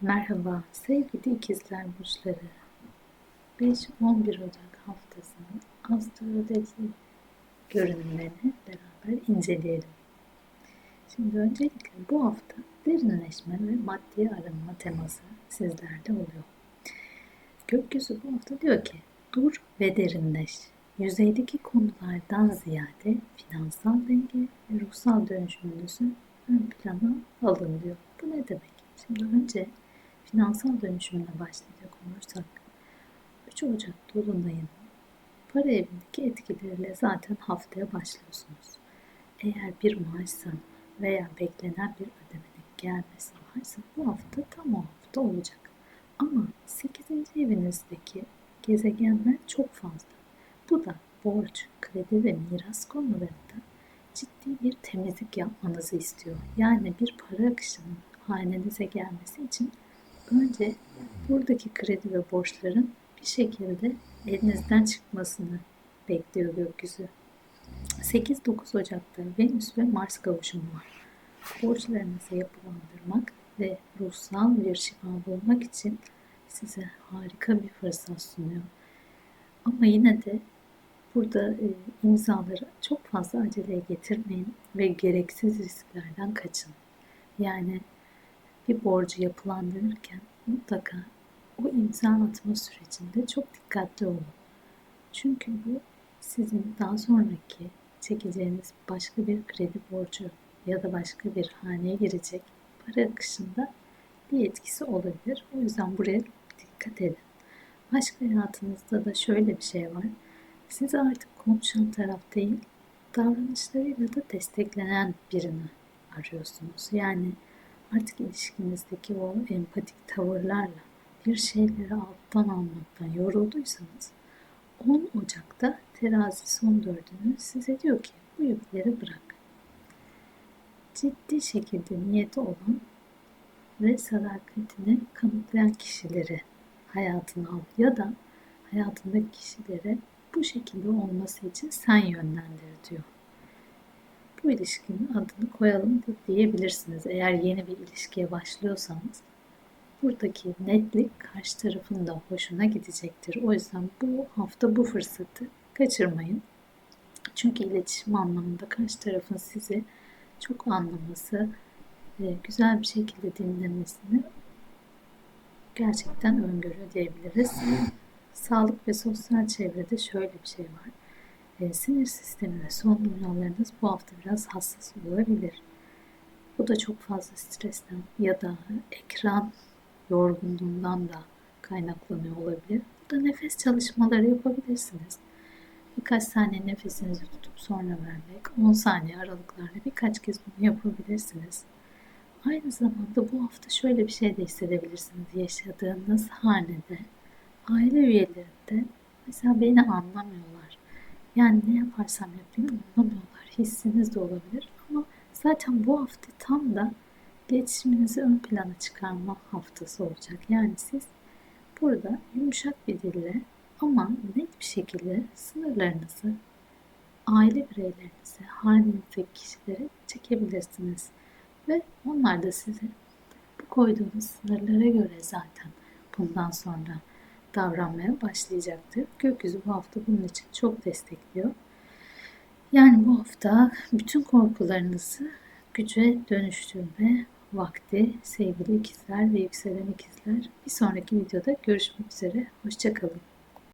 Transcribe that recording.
Merhaba sevgili ikizler burçları. 5-11 Ocak haftasının astroloji görünümlerini beraber inceleyelim. Şimdi öncelikle bu hafta derinleşme ve maddi arınma teması sizlerde oluyor. Gökyüzü bu hafta diyor ki dur ve derinleş. Yüzeydeki konulardan ziyade finansal denge ve ruhsal dönüşümünüzü ön plana alın diyor. Bu ne demek? Şimdi önce finansal dönüşümüne başlayacak olursak 3 Ocak Dolunay'ın para evindeki etkileriyle zaten haftaya başlıyorsunuz. Eğer bir maaşsa veya beklenen bir ödemenin gelmesi varsa bu hafta tam o hafta olacak. Ama 8. evinizdeki gezegenler çok fazla. Bu da borç, kredi ve miras konularında ciddi bir temizlik yapmanızı istiyor. Yani bir para akışının hanenize gelmesi için önce buradaki kredi ve borçların bir şekilde elinizden çıkmasını bekliyor gökyüzü. 8-9 Ocak'ta Venüs ve Mars kavuşumu var. Borçlarınızı yapılandırmak ve ruhsal bir şifa bulmak için size harika bir fırsat sunuyor. Ama yine de burada e, imzaları çok fazla aceleye getirmeyin ve gereksiz risklerden kaçın. Yani bir borcu yapılandırırken mutlaka o imza atma sürecinde çok dikkatli olun. Çünkü bu sizin daha sonraki çekeceğiniz başka bir kredi borcu ya da başka bir haneye girecek para akışında bir etkisi olabilir. O yüzden buraya dikkat edin. Aşk hayatınızda da şöyle bir şey var. Siz artık konuşan taraf değil, davranışlarıyla da desteklenen birini arıyorsunuz. Yani artık ilişkinizdeki o empatik tavırlarla bir şeyleri alttan almaktan yorulduysanız 10 Ocak'ta terazi son dördünü size diyor ki bu yükleri bırak. Ciddi şekilde niyeti olan ve sadakatini kanıtlayan kişileri hayatına al ya da hayatındaki kişilere bu şekilde olması için sen yönlendir diyor bu ilişkinin adını koyalım diyebilirsiniz. Eğer yeni bir ilişkiye başlıyorsanız buradaki netlik karşı tarafın da hoşuna gidecektir. O yüzden bu hafta bu fırsatı kaçırmayın. Çünkü iletişim anlamında karşı tarafın sizi çok anlaması, e, güzel bir şekilde dinlemesini gerçekten öngörüyor diyebiliriz. Sağlık ve sosyal çevrede şöyle bir şey var e, sinir sistemi ve solunum yollarınız bu hafta biraz hassas olabilir. Bu da çok fazla stresten ya da ekran yorgunluğundan da kaynaklanıyor olabilir. Bu da nefes çalışmaları yapabilirsiniz. Birkaç saniye nefesinizi tutup sonra vermek, 10 saniye aralıklarla birkaç kez bunu yapabilirsiniz. Aynı zamanda bu hafta şöyle bir şey de hissedebilirsiniz. Yaşadığınız hanede aile üyelerinde mesela beni anlamıyorlar yani ne yaparsam yapayım anlamıyorlar. Hissiniz de olabilir. Ama zaten bu hafta tam da iletişiminizi ön plana çıkarma haftası olacak. Yani siz burada yumuşak bir dille ama net bir şekilde sınırlarınızı aile bireylerinize, halinizdeki kişilere çekebilirsiniz. Ve onlar da size bu koyduğunuz sınırlara göre zaten bundan sonra davranmaya başlayacaktır. Gökyüzü bu hafta bunun için çok destekliyor. Yani bu hafta bütün korkularınızı güce dönüştürme vakti sevgili ikizler ve yükselen ikizler. Bir sonraki videoda görüşmek üzere. Hoşçakalın.